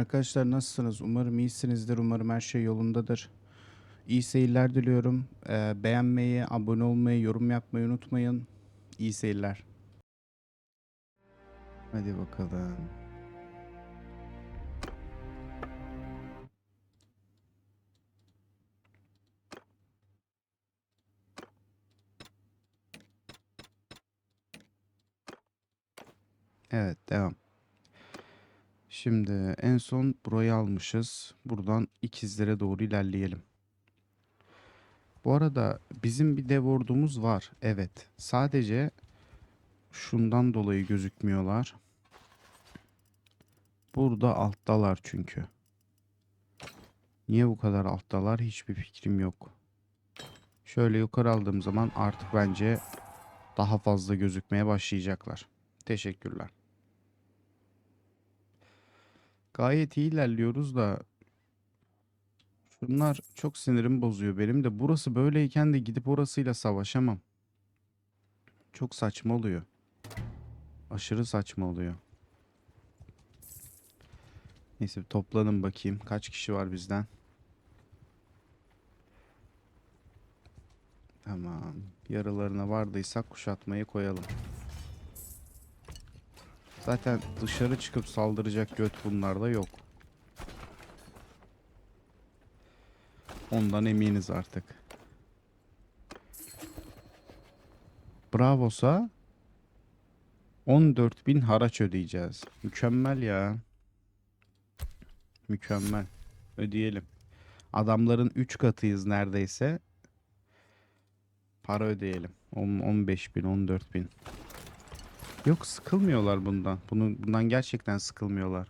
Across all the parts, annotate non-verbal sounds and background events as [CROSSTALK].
Arkadaşlar nasılsınız? Umarım iyisinizdir. Umarım her şey yolundadır. İyi seyirler diliyorum. Ee, beğenmeyi, abone olmayı, yorum yapmayı unutmayın. İyi seyirler. Hadi bakalım. Evet, devam. Şimdi en son burayı almışız. Buradan ikizlere doğru ilerleyelim. Bu arada bizim bir dev ordumuz var. Evet. Sadece şundan dolayı gözükmüyorlar. Burada alttalar çünkü. Niye bu kadar alttalar hiçbir fikrim yok. Şöyle yukarı aldığım zaman artık bence daha fazla gözükmeye başlayacaklar. Teşekkürler. Gayet iyi ilerliyoruz da şunlar çok sinirimi bozuyor benim de. Burası böyleyken de gidip orasıyla savaşamam. Çok saçma oluyor. Aşırı saçma oluyor. Neyse toplanın bakayım. Kaç kişi var bizden? Tamam. Yarılarına vardıysak kuşatmayı koyalım. Zaten dışarı çıkıp saldıracak göt bunlarda yok. Ondan eminiz artık. Bravos'a 14.000 haraç ödeyeceğiz. Mükemmel ya. Mükemmel. Ödeyelim. Adamların 3 katıyız neredeyse. Para ödeyelim. 15.000, 14.000. Yok sıkılmıyorlar bundan. Bunu, bundan gerçekten sıkılmıyorlar.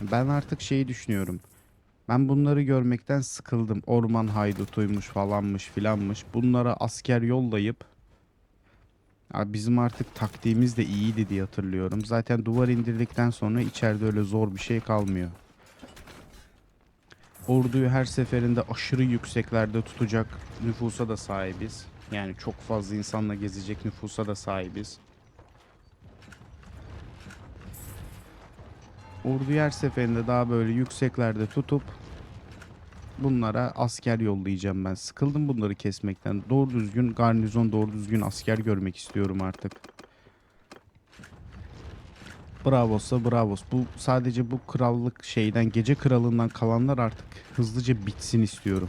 Ben artık şeyi düşünüyorum. Ben bunları görmekten sıkıldım. Orman haydutuymuş falanmış filanmış. Bunlara asker yollayıp bizim artık taktiğimiz de iyiydi diye hatırlıyorum. Zaten duvar indirdikten sonra içeride öyle zor bir şey kalmıyor. Orduyu her seferinde aşırı yükseklerde tutacak nüfusa da sahibiz. Yani çok fazla insanla gezecek nüfusa da sahibiz. Orduyu her seferinde daha böyle yükseklerde tutup bunlara asker yollayacağım ben. Sıkıldım bunları kesmekten. Doğru düzgün garnizon, doğru düzgün asker görmek istiyorum artık. Bravos'a bravos. Bu sadece bu krallık şeyden, gece kralından kalanlar artık hızlıca bitsin istiyorum.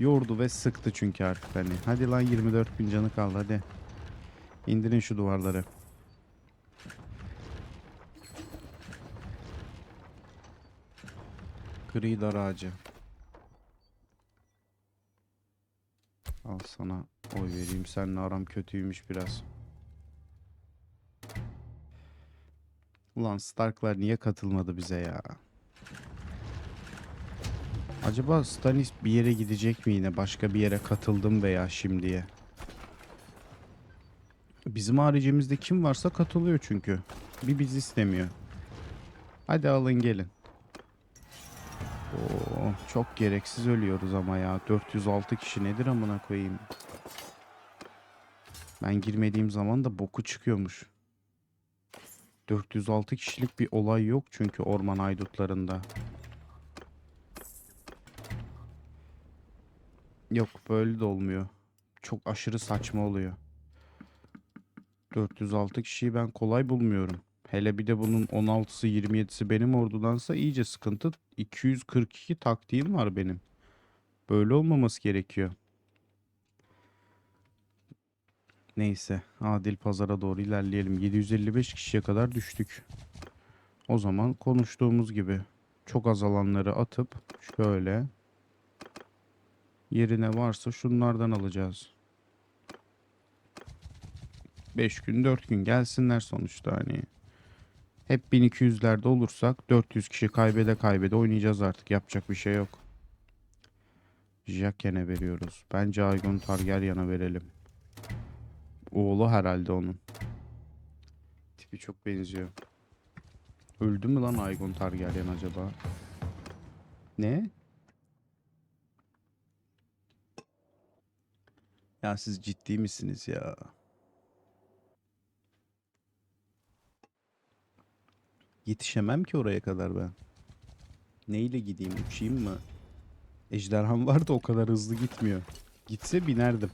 Yordu ve sıktı çünkü artık hani. Hadi lan 24 bin canı kaldı hadi. İndirin şu duvarları. Gri dar ağacı. Al sana oy vereyim. Seninle aram kötüymüş biraz. Ulan Starklar niye katılmadı bize ya? Acaba Stanis bir yere gidecek mi yine? Başka bir yere katıldım veya şimdiye. Bizim haricimizde kim varsa katılıyor çünkü. Bir biz istemiyor. Hadi alın gelin. Oo, çok gereksiz ölüyoruz ama ya. 406 kişi nedir amına koyayım. Ben girmediğim zaman da boku çıkıyormuş. 406 kişilik bir olay yok çünkü orman haydutlarında. Yok böyle de olmuyor. Çok aşırı saçma oluyor. 406 kişiyi ben kolay bulmuyorum. Hele bir de bunun 16'sı 27'si benim ordudansa iyice sıkıntı. 242 taktiğim var benim. Böyle olmaması gerekiyor. Neyse adil pazara doğru ilerleyelim. 755 kişiye kadar düştük. O zaman konuştuğumuz gibi çok azalanları atıp şöyle yerine varsa şunlardan alacağız. 5 gün 4 gün gelsinler sonuçta hani. Hep 1200'lerde olursak 400 kişi kaybede kaybede oynayacağız artık. Yapacak bir şey yok. Jaken'e veriyoruz. Bence Aegon Targaryen'a verelim. Oğlu herhalde onun. Tipi çok benziyor. Öldü mü lan Aegon Targaryen acaba? Ne? Ya siz ciddi misiniz ya? Yetişemem ki oraya kadar ben. Neyle gideyim? Uçayım mı? Ejderham [LAUGHS] var da o kadar hızlı gitmiyor. Gitse binerdim.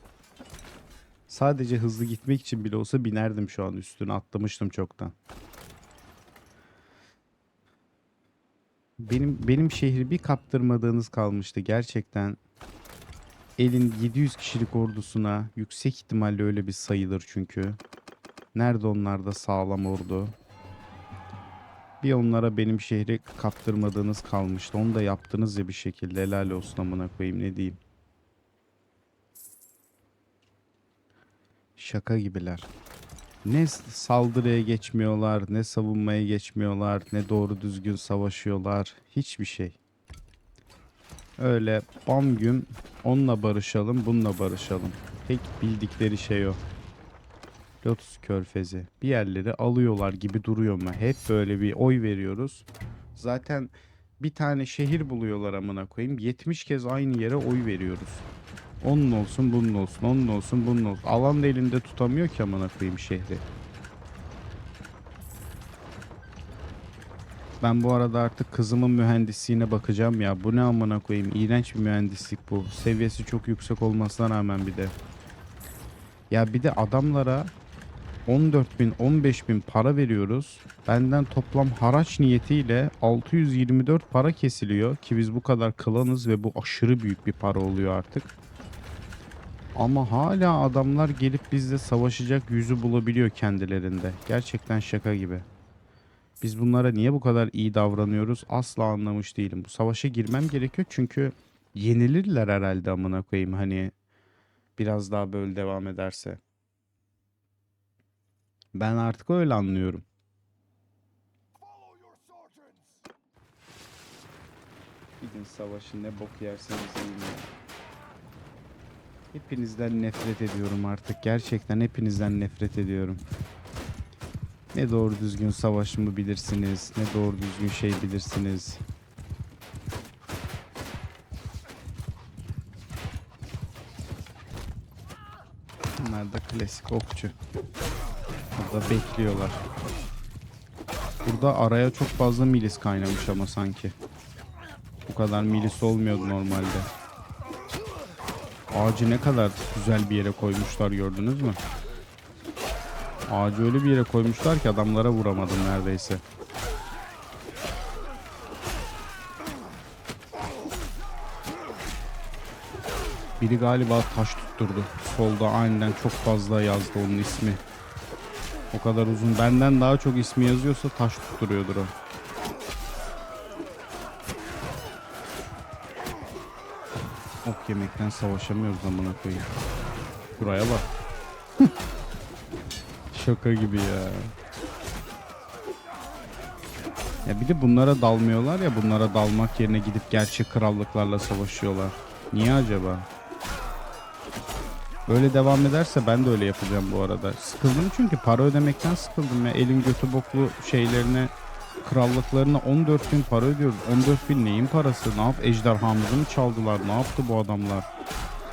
Sadece hızlı gitmek için bile olsa binerdim şu an üstüne atlamıştım çoktan. Benim benim şehri bir kaptırmadığınız kalmıştı gerçekten. Elin 700 kişilik ordusuna yüksek ihtimalle öyle bir sayılır çünkü. Nerede onlar da sağlam ordu? Bir onlara benim şehri kaptırmadığınız kalmıştı. Onu da yaptınız ya bir şekilde. Helal olsun amına koyayım ne diyeyim. Şaka gibiler. Ne saldırıya geçmiyorlar, ne savunmaya geçmiyorlar, ne doğru düzgün savaşıyorlar. Hiçbir şey. Öyle bam güm onunla barışalım, bununla barışalım. Tek bildikleri şey o. Lotus Körfezi. Bir yerleri alıyorlar gibi duruyor mu? Hep böyle bir oy veriyoruz. Zaten bir tane şehir buluyorlar amına koyayım. 70 kez aynı yere oy veriyoruz. Onun olsun, bunun olsun, onun olsun, bunun olsun. Alan da elinde tutamıyor ki amına koyayım şehri. Ben bu arada artık kızımın mühendisliğine bakacağım ya. Bu ne amına koyayım? İğrenç bir mühendislik bu. Seviyesi çok yüksek olmasına rağmen bir de. Ya bir de adamlara 14 bin 15 bin para veriyoruz. Benden toplam haraç niyetiyle 624 para kesiliyor. Ki biz bu kadar klanız ve bu aşırı büyük bir para oluyor artık. Ama hala adamlar gelip bizle savaşacak yüzü bulabiliyor kendilerinde. Gerçekten şaka gibi. Biz bunlara niye bu kadar iyi davranıyoruz asla anlamış değilim. Bu savaşa girmem gerekiyor çünkü yenilirler herhalde amına koyayım hani biraz daha böyle devam ederse. Ben artık öyle anlıyorum. Gidin savaşın ne bok yerseniz yiyin. Hepinizden nefret ediyorum artık. Gerçekten hepinizden nefret ediyorum. Ne doğru düzgün savaşımı bilirsiniz, ne doğru düzgün şey bilirsiniz. Bunlar da klasik okçu. Burada bekliyorlar. Burada araya çok fazla milis kaynamış ama sanki. Bu kadar milis olmuyordu normalde. Ağacı ne kadar güzel bir yere koymuşlar gördünüz mü? Ağacı öyle bir yere koymuşlar ki adamlara vuramadım neredeyse. Biri galiba taş tutturdu. Solda aniden çok fazla yazdı onun ismi. O kadar uzun. Benden daha çok ismi yazıyorsa taş tutturuyordur o. Ok yemekten savaşamıyoruz amına koyayım. Buraya bak. [LAUGHS] Şaka gibi ya. Ya bir de bunlara dalmıyorlar ya bunlara dalmak yerine gidip gerçek krallıklarla savaşıyorlar. Niye acaba? Böyle devam ederse ben de öyle yapacağım bu arada. Sıkıldım çünkü para ödemekten sıkıldım ya. Elin götü boklu şeylerine krallıklarına 14 bin para ödüyoruz. 14 bin neyin parası? Ne yap? Ejderhamızı mı çaldılar? Ne yaptı bu adamlar?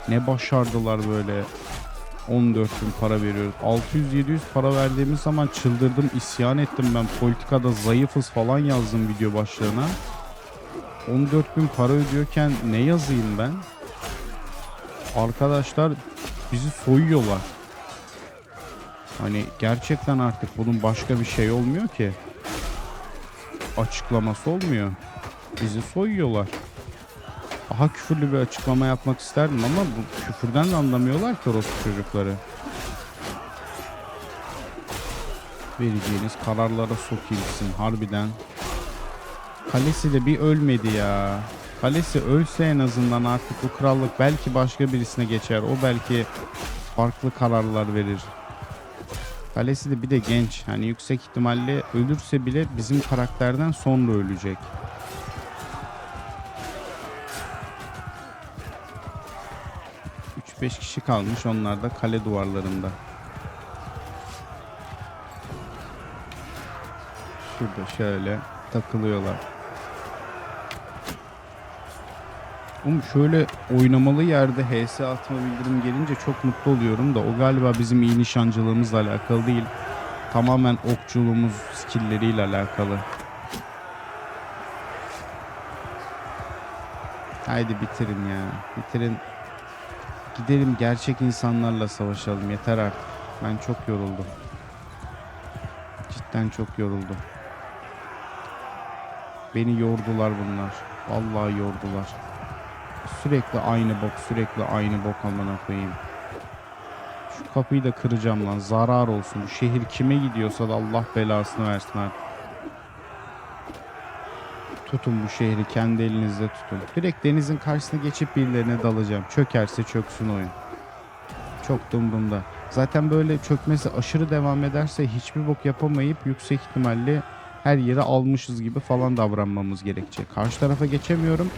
Ne başardılar böyle? 14 bin para veriyoruz. 600-700 para verdiğimiz zaman çıldırdım, isyan ettim ben. Politikada zayıfız falan yazdım video başlığına. 14 bin para ödüyorken ne yazayım ben? Arkadaşlar bizi soyuyorlar. Hani gerçekten artık bunun başka bir şey olmuyor ki. Açıklaması olmuyor. Bizi soyuyorlar. Daha küfürlü bir açıklama yapmak isterdim ama bu küfürden de anlamıyorlar ki orospu çocukları. Vereceğiniz kararlara sokilsin harbiden. Kalesi de bir ölmedi ya. Kalesi ölse en azından artık bu krallık belki başka birisine geçer. O belki farklı kararlar verir. Kalesi de bir de genç. Hani yüksek ihtimalle ölürse bile bizim karakterden sonra ölecek. Üç beş kişi kalmış onlar da kale duvarlarında. Şurada şöyle takılıyorlar. Oğlum şöyle oynamalı yerde HS atma bildirim gelince çok mutlu oluyorum da o galiba bizim iyi nişancılığımızla alakalı değil. Tamamen okçuluğumuz skill'leriyle alakalı. Haydi bitirin ya. Bitirin. Gidelim gerçek insanlarla savaşalım. Yeter artık. Ben çok yoruldum. Cidden çok yoruldum. Beni yordular bunlar. Vallahi yordular. Sürekli aynı bok, sürekli aynı bok amına koyayım. Şu kapıyı da kıracağım lan. Zarar olsun. Şehir kime gidiyorsa da Allah belasını versin artık. Tutun bu şehri kendi elinizde tutun. Direkt denizin karşısına geçip birilerine dalacağım. Çökerse çöksün oyun. Çok da umurumda. Zaten böyle çökmesi aşırı devam ederse hiçbir bok yapamayıp yüksek ihtimalle her yere almışız gibi falan davranmamız gerekecek. Karşı tarafa geçemiyorum.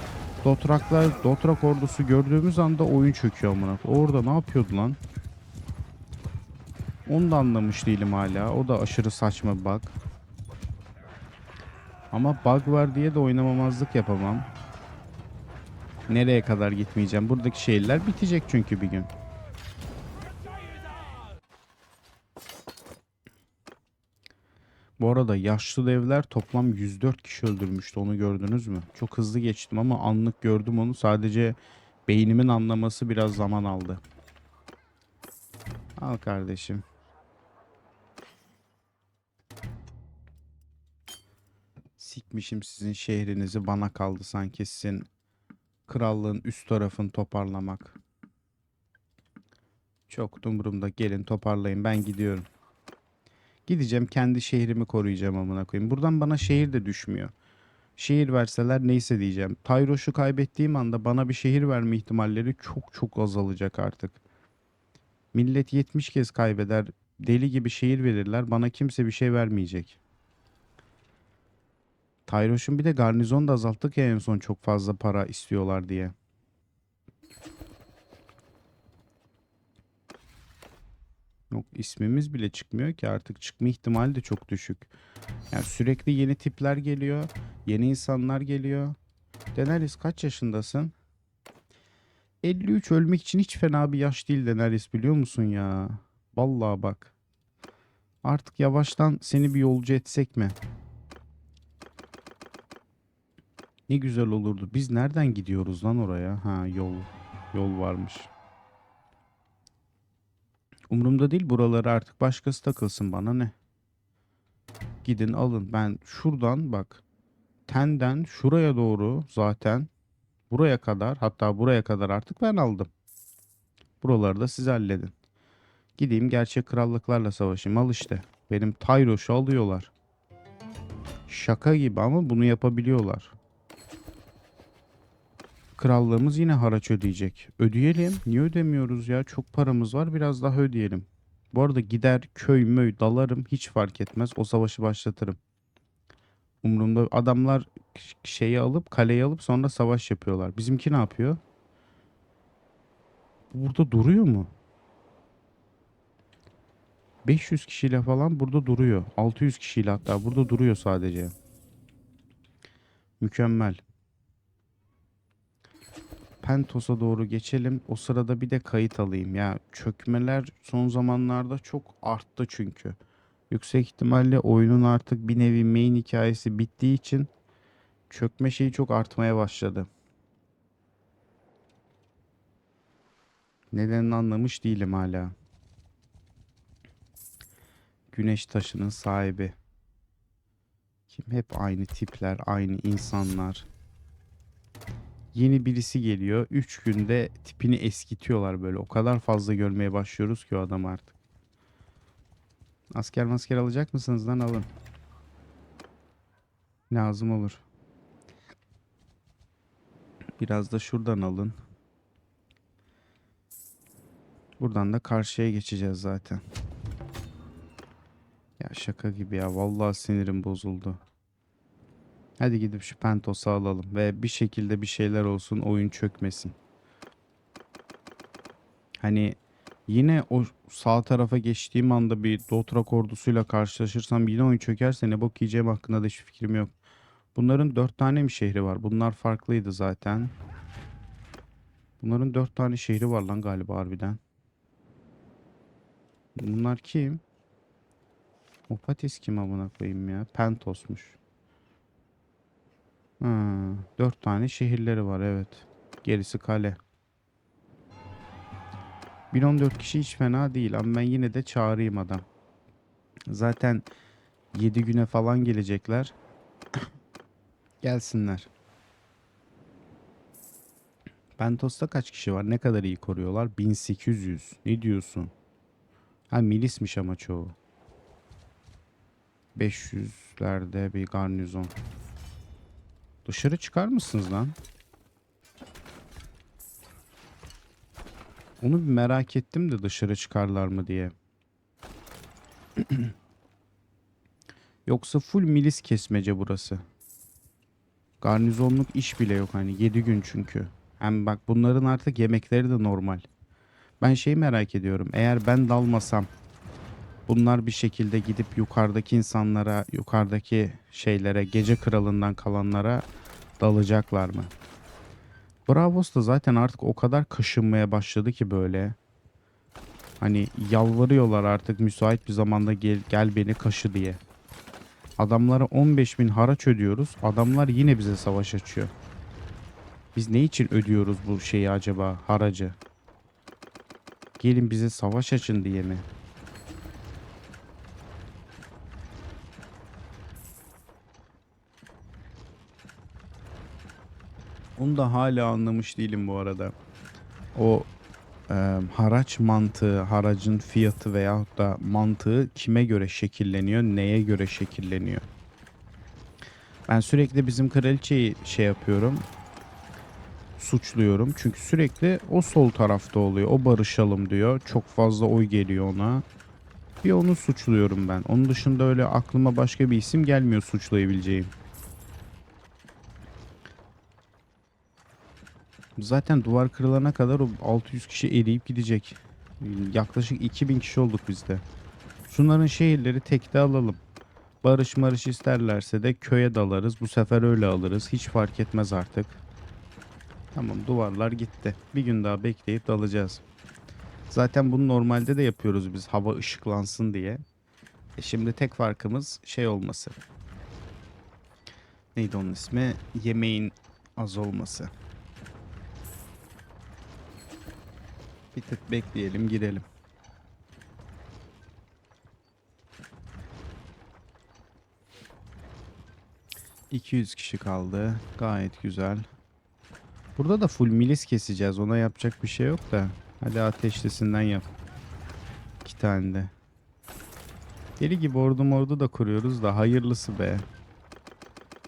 Dotraklar, Dotrak ordusu gördüğümüz anda oyun çöküyor amına. Orada ne yapıyordu lan? Onu da anlamış değilim hala. O da aşırı saçma bug. Ama bug var diye de oynamamazlık yapamam. Nereye kadar gitmeyeceğim? Buradaki şehirler bitecek çünkü bir gün. Bu arada yaşlı devler toplam 104 kişi öldürmüştü. Onu gördünüz mü? Çok hızlı geçtim ama anlık gördüm onu. Sadece beynimin anlaması biraz zaman aldı. Al kardeşim. Sikmişim sizin şehrinizi bana kaldı sanki sizin krallığın üst tarafını toparlamak. Çok da umurumda gelin toparlayın ben gidiyorum. Gideceğim kendi şehrimi koruyacağım amına koyayım. Buradan bana şehir de düşmüyor. Şehir verseler neyse diyeceğim. Tayroş'u kaybettiğim anda bana bir şehir verme ihtimalleri çok çok azalacak artık. Millet 70 kez kaybeder. Deli gibi şehir verirler. Bana kimse bir şey vermeyecek. Tayroş'un bir de garnizon da azalttık ya en son çok fazla para istiyorlar diye. Yok ismimiz bile çıkmıyor ki artık çıkma ihtimali de çok düşük. Yani sürekli yeni tipler geliyor. Yeni insanlar geliyor. Daenerys kaç yaşındasın? 53 ölmek için hiç fena bir yaş değil Daenerys biliyor musun ya? Vallahi bak. Artık yavaştan seni bir yolcu etsek mi? Ne güzel olurdu. Biz nereden gidiyoruz lan oraya? Ha yol yol varmış. Umurumda değil buraları artık başkası takılsın bana ne? Gidin alın. Ben şuradan bak. Tenden şuraya doğru zaten buraya kadar hatta buraya kadar artık ben aldım. Buraları da siz halledin. Gideyim gerçek krallıklarla savaşayım. Al işte. Benim Tayroş'u alıyorlar. Şaka gibi ama bunu yapabiliyorlar. Krallığımız yine haraç ödeyecek. Ödeyelim. Niye ödemiyoruz ya? Çok paramız var. Biraz daha ödeyelim. Bu arada gider köy möy dalarım. Hiç fark etmez. O savaşı başlatırım. Umurumda adamlar şeyi alıp kaleyi alıp sonra savaş yapıyorlar. Bizimki ne yapıyor? Burada duruyor mu? 500 kişiyle falan burada duruyor. 600 kişiyle hatta burada duruyor sadece. Mükemmel. Pentos'a doğru geçelim. O sırada bir de kayıt alayım. Ya çökmeler son zamanlarda çok arttı çünkü. Yüksek ihtimalle oyunun artık bir nevi main hikayesi bittiği için çökme şeyi çok artmaya başladı. Nedenini anlamış değilim hala. Güneş taşının sahibi. Kim hep aynı tipler, aynı insanlar. Yeni birisi geliyor. 3 günde tipini eskitiyorlar böyle. O kadar fazla görmeye başlıyoruz ki o adam artık. Asker masker alacak mısınız lan alın. Lazım olur. Biraz da şuradan alın. Buradan da karşıya geçeceğiz zaten. Ya şaka gibi ya. Vallahi sinirim bozuldu. Hadi gidip şu Pentos'u alalım ve bir şekilde bir şeyler olsun oyun çökmesin. Hani yine o sağ tarafa geçtiğim anda bir Dothraki ordusuyla karşılaşırsam yine oyun çökerse ne bok yiyeceğim hakkında da hiçbir fikrim yok. Bunların dört tane mi şehri var? Bunlar farklıydı zaten. Bunların dört tane şehri var lan galiba harbiden. Bunlar kim? Opatis kim amına koyayım ya? Pentos'muş. Ha, dört tane şehirleri var evet. Gerisi kale. 1014 kişi hiç fena değil ama ben yine de çağırayım adam. Zaten 7 güne falan gelecekler. [COUGHS] Gelsinler. Pentos'ta kaç kişi var? Ne kadar iyi koruyorlar? 1800. Ne diyorsun? Ha milismiş ama çoğu. 500'lerde bir garnizon. Dışarı çıkar mısınız lan? Onu bir merak ettim de dışarı çıkarlar mı diye. [CLEARS THROAT] Yoksa full milis kesmece burası. Garnizonluk iş bile yok hani 7 gün çünkü. Hem bak bunların artık yemekleri de normal. Ben şeyi merak ediyorum. Eğer ben dalmasam bunlar bir şekilde gidip yukarıdaki insanlara, yukarıdaki şeylere, gece kralından kalanlara dalacaklar mı? Bravos da zaten artık o kadar kaşınmaya başladı ki böyle. Hani yalvarıyorlar artık müsait bir zamanda gel, gel beni kaşı diye. Adamlara 15 bin haraç ödüyoruz. Adamlar yine bize savaş açıyor. Biz ne için ödüyoruz bu şeyi acaba haracı? Gelin bize savaş açın diye mi? Onu da hala anlamış değilim bu arada. O e, haraç mantığı, haracın fiyatı veyahut da mantığı kime göre şekilleniyor, neye göre şekilleniyor? Ben sürekli bizim kraliçeyi şey yapıyorum, suçluyorum. Çünkü sürekli o sol tarafta oluyor, o barışalım diyor. Çok fazla oy geliyor ona. Bir onu suçluyorum ben. Onun dışında öyle aklıma başka bir isim gelmiyor suçlayabileceğim. Zaten duvar kırılana kadar o 600 kişi eriyip gidecek. Yaklaşık 2000 kişi olduk biz de. Şunların şehirleri tekte alalım. Barış marış isterlerse de köye dalarız. Bu sefer öyle alırız. Hiç fark etmez artık. Tamam duvarlar gitti. Bir gün daha bekleyip dalacağız. Zaten bunu normalde de yapıyoruz biz hava ışıklansın diye. E şimdi tek farkımız şey olması. Neydi onun ismi? Yemeğin az olması. Bir tık bekleyelim girelim. ...200 kişi kaldı. Gayet güzel. Burada da full milis keseceğiz. Ona yapacak bir şey yok da. Hadi ateşlisinden yap. İki tane de. Deli gibi ordu mordu da kuruyoruz da hayırlısı be.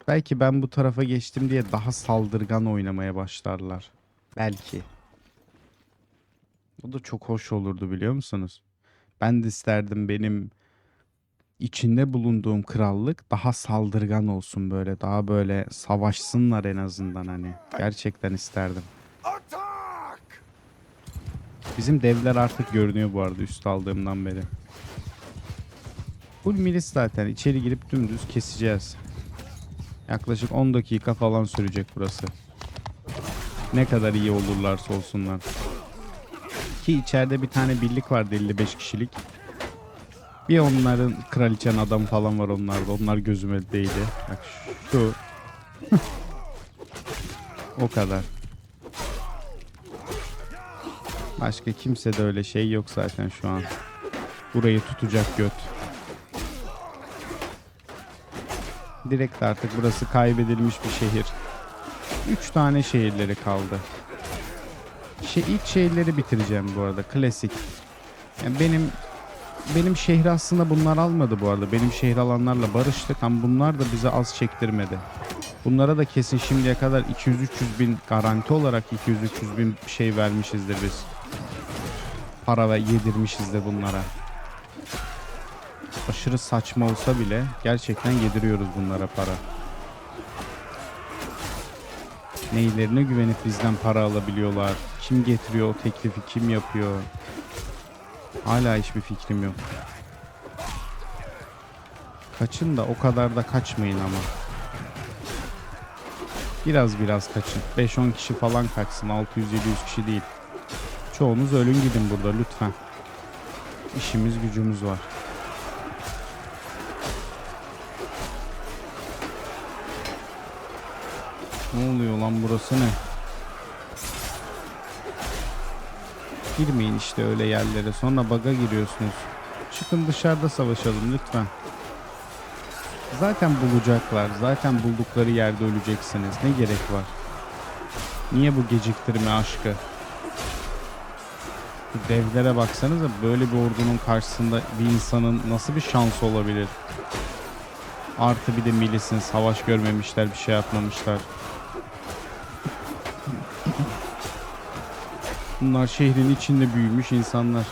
Belki ben bu tarafa geçtim diye daha saldırgan oynamaya başlarlar. Belki. O da çok hoş olurdu biliyor musunuz? Ben de isterdim benim içinde bulunduğum krallık daha saldırgan olsun böyle. Daha böyle savaşsınlar en azından hani. Gerçekten isterdim. Bizim devler artık görünüyor bu arada üst aldığımdan beri. Full milis zaten. içeri girip dümdüz keseceğiz. Yaklaşık 10 dakika falan sürecek burası. Ne kadar iyi olurlarsa olsunlar. Ki içeride bir tane birlik vardı 55 kişilik. Bir onların kraliçen adam falan var onlarda. Onlar gözüme değdi. Bak şu. [LAUGHS] o kadar. Başka kimse de öyle şey yok zaten şu an. Burayı tutacak göt. Direkt artık burası kaybedilmiş bir şehir. Üç tane şehirleri kaldı. Şey, ilk şehirleri bitireceğim bu arada. Klasik. Yani benim benim şehri aslında bunlar almadı bu arada. Benim şehir alanlarla barıştık ama bunlar da bize az çektirmedi. Bunlara da kesin şimdiye kadar 200-300 bin garanti olarak 200-300 bin şey vermişizdir biz. Para ve yedirmişiz de bunlara. Aşırı saçma olsa bile gerçekten yediriyoruz bunlara para. Neylerine güvenip bizden para alabiliyorlar? Kim getiriyor o teklifi? Kim yapıyor? Hala hiçbir fikrim yok. Kaçın da o kadar da kaçmayın ama. Biraz biraz kaçın. 5-10 kişi falan kaçsın. 600-700 kişi değil. Çoğunuz ölün gidin burada lütfen. İşimiz gücümüz var. Ne oluyor lan burası ne? Girmeyin işte öyle yerlere. Sonra baga giriyorsunuz. Çıkın dışarıda savaşalım lütfen. Zaten bulacaklar. Zaten buldukları yerde öleceksiniz. Ne gerek var? Niye bu geciktirme aşkı? Bu devlere baksanıza böyle bir ordunun karşısında bir insanın nasıl bir şansı olabilir? Artı bir de milisin savaş görmemişler bir şey atmamışlar. Bunlar şehrin içinde büyümüş insanlar.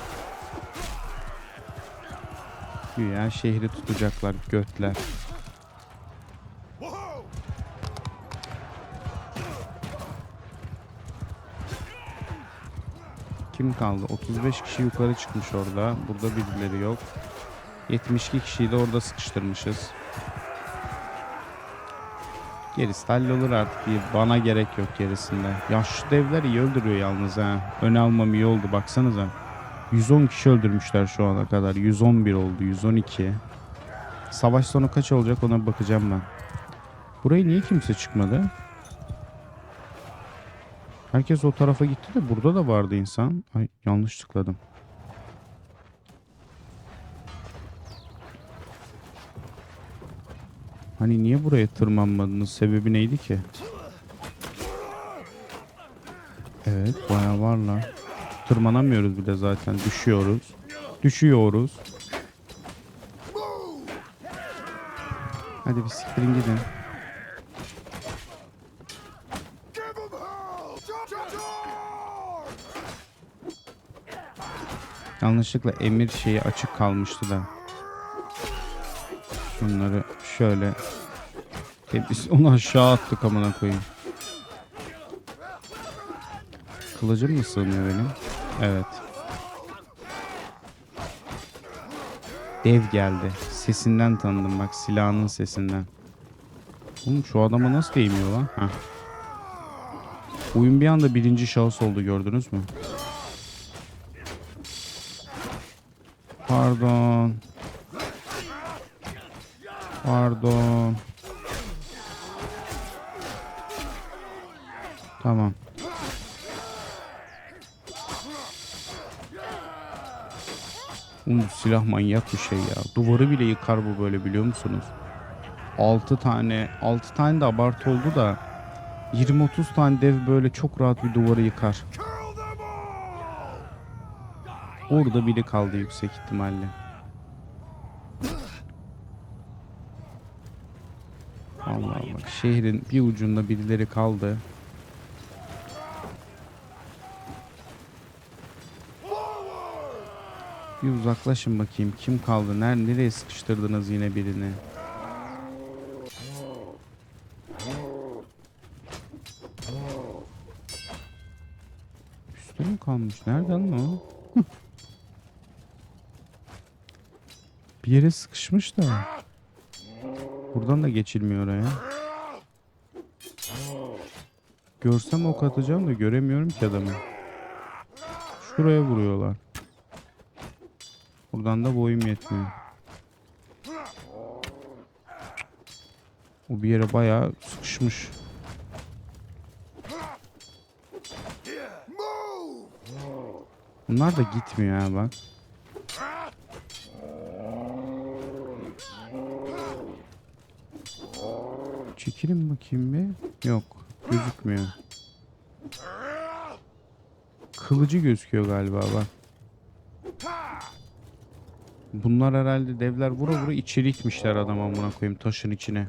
Güya şehri tutacaklar götler. Kim kaldı? 35 kişi yukarı çıkmış orada. Burada birileri yok. 72 kişiyi de orada sıkıştırmışız. Gerisi hallolur artık. Bir Bana gerek yok gerisinde. Yaşlı devler iyi öldürüyor yalnız ha. Öne almam iyi oldu baksanıza. 110 kişi öldürmüşler şu ana kadar. 111 oldu. 112. Savaş sonu kaç olacak ona bakacağım ben. Buraya niye kimse çıkmadı? Herkes o tarafa gitti de burada da vardı insan. Ay yanlış tıkladım. Hani niye buraya tırmanmadınız? Sebebi neydi ki? Evet bayağı varlar. Tırmanamıyoruz bile zaten. Düşüyoruz. Düşüyoruz. Hadi bir siktirin gidin. Yanlışlıkla emir şeyi açık kalmıştı da. Şunları şöyle. E biz onu aşağı attık amına koyayım. Kılıcım mı sığmıyor benim? Evet. Dev geldi. Sesinden tanıdım bak silahının sesinden. Oğlum şu adama nasıl değmiyor lan? Heh. Oyun bir anda birinci şahıs oldu gördünüz mü? Pardon. Pardon. Tamam. Bu silah manyak bir şey ya. Duvarı bile yıkar bu böyle biliyor musunuz? 6 tane, 6 tane de abartı oldu da 20-30 tane dev böyle çok rahat bir duvarı yıkar. Orada biri kaldı yüksek ihtimalle. Allah bak şehrin bir ucunda birileri kaldı. Bir uzaklaşın bakayım kim kaldı? Nerede nereye sıkıştırdınız yine birini? Üstte mi kalmış? Nereden o? [LAUGHS] Bir yere sıkışmış da. Buradan da geçilmiyor oraya. Görsem ok atacağım da göremiyorum ki adamı. Şuraya vuruyorlar. Buradan da boyum yetmiyor. O bir yere bayağı sıkışmış. Bunlar da gitmiyor ha bak. Çekilin bakayım bir. Yok. Gözükmüyor. Kılıcı gözüküyor galiba bak. Bunlar herhalde devler vura vura içeri itmişler adam amına koyayım taşın içine.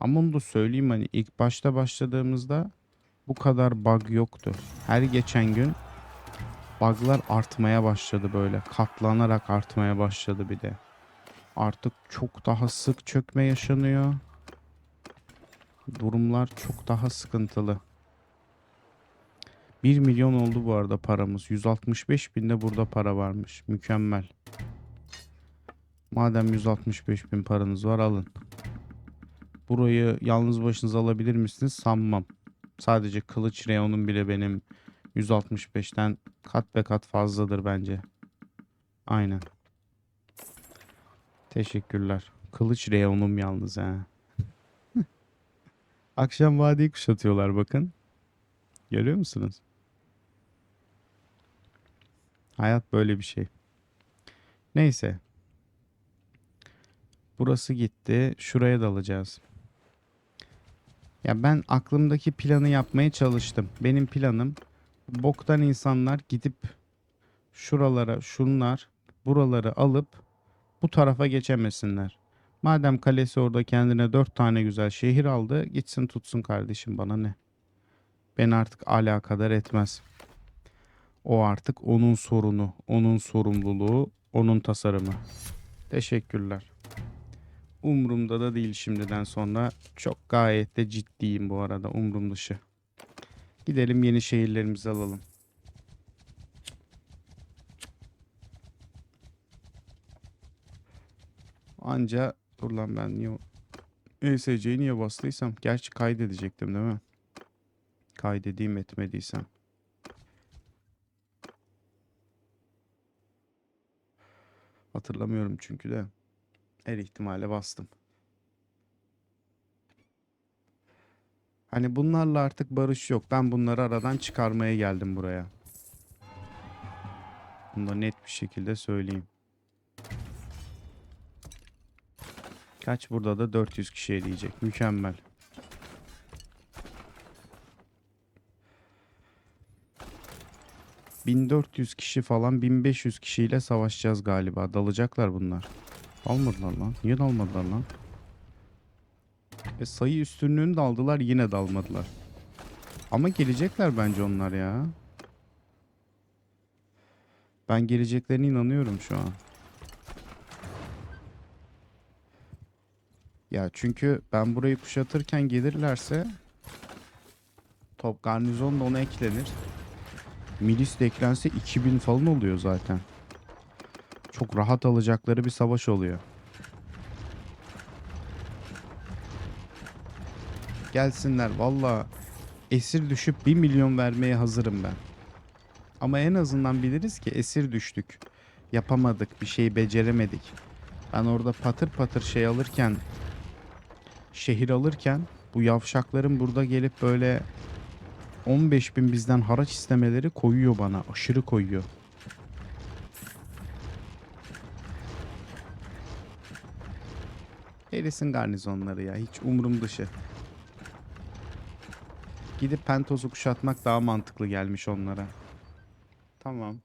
Ama onu da söyleyeyim hani ilk başta başladığımızda bu kadar bug yoktu. Her geçen gün bug'lar artmaya başladı böyle. Katlanarak artmaya başladı bir de. Artık çok daha sık çökme yaşanıyor. Durumlar çok daha sıkıntılı. 1 milyon oldu bu arada paramız. 165 binde burada para varmış. Mükemmel. Madem 165 bin paranız var alın. Burayı yalnız başınıza alabilir misiniz? Sanmam. Sadece kılıç reyonum bile benim 165'ten kat be kat fazladır bence. Aynen. Teşekkürler. Kılıç reyonum yalnız ha. Akşam vadiyi kuşatıyorlar bakın. Görüyor musunuz? Hayat böyle bir şey. Neyse. Burası gitti. Şuraya dalacağız. Ya ben aklımdaki planı yapmaya çalıştım. Benim planım boktan insanlar gidip şuralara, şunlar, buraları alıp bu tarafa geçemesinler. Madem kalesi orada kendine dört tane güzel şehir aldı, gitsin tutsun kardeşim bana ne. Beni artık alakadar etmez. O artık onun sorunu, onun sorumluluğu, onun tasarımı. Teşekkürler. Umrumda da değil şimdiden sonra. Çok gayet de ciddiyim bu arada umrum dışı. Gidelim yeni şehirlerimizi alalım. Anca dur lan ben niye ESC'yi niye bastıysam. Gerçi kaydedecektim değil mi? Kaydedeyim etmediysem. Hatırlamıyorum çünkü de. Her ihtimale bastım. Hani bunlarla artık barış yok. Ben bunları aradan çıkarmaya geldim buraya. Bunu da net bir şekilde söyleyeyim. Kaç burada da 400 kişi eleyecek. Mükemmel. ...1400 kişi falan 1500 kişiyle savaşacağız galiba. Dalacaklar bunlar. Dalmadılar lan. Niye dalmadılar lan? E sayı üstünlüğünü de aldılar yine dalmadılar. Ama gelecekler bence onlar ya. Ben geleceklerine inanıyorum şu an. Ya çünkü ben burayı kuşatırken gelirlerse top garnizon da ona eklenir. Milis de eklense 2000 falan oluyor zaten. Çok rahat alacakları bir savaş oluyor. Gelsinler valla esir düşüp 1 milyon vermeye hazırım ben. Ama en azından biliriz ki esir düştük. Yapamadık, bir şey beceremedik. Ben orada patır patır şey alırken, şehir alırken bu yavşakların burada gelip böyle 15 bin bizden haraç istemeleri koyuyor bana. Aşırı koyuyor. Erisin garnizonları ya. Hiç umurum dışı. Gidip Pentos'u kuşatmak daha mantıklı gelmiş onlara. Tamam.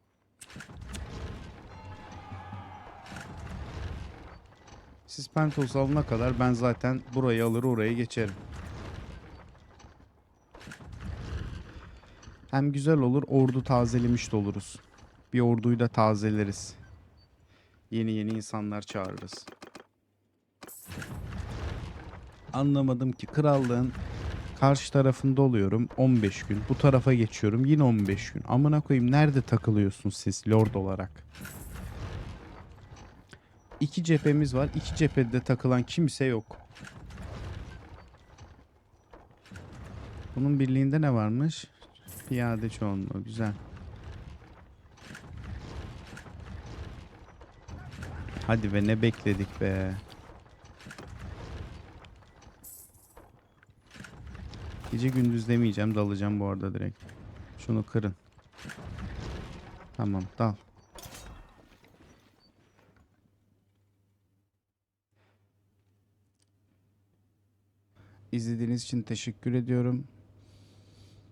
Siz Pentos alana kadar ben zaten burayı alır oraya geçerim. Hem güzel olur ordu tazelemiş de oluruz. Bir orduyu da tazeleriz. Yeni yeni insanlar çağırırız. Anlamadım ki krallığın karşı tarafında oluyorum 15 gün. Bu tarafa geçiyorum yine 15 gün. Amına koyayım nerede takılıyorsun siz lord olarak? İki cephemiz var. İki cephede takılan kimse yok. Bunun birliğinde ne varmış? Piyade çoğunluğu. Güzel. Hadi be ne bekledik be. Gece gündüz demeyeceğim dalacağım bu arada direkt. Şunu kırın. Tamam dal. İzlediğiniz için teşekkür ediyorum.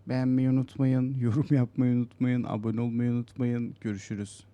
Beğenmeyi unutmayın, yorum yapmayı unutmayın, abone olmayı unutmayın. Görüşürüz.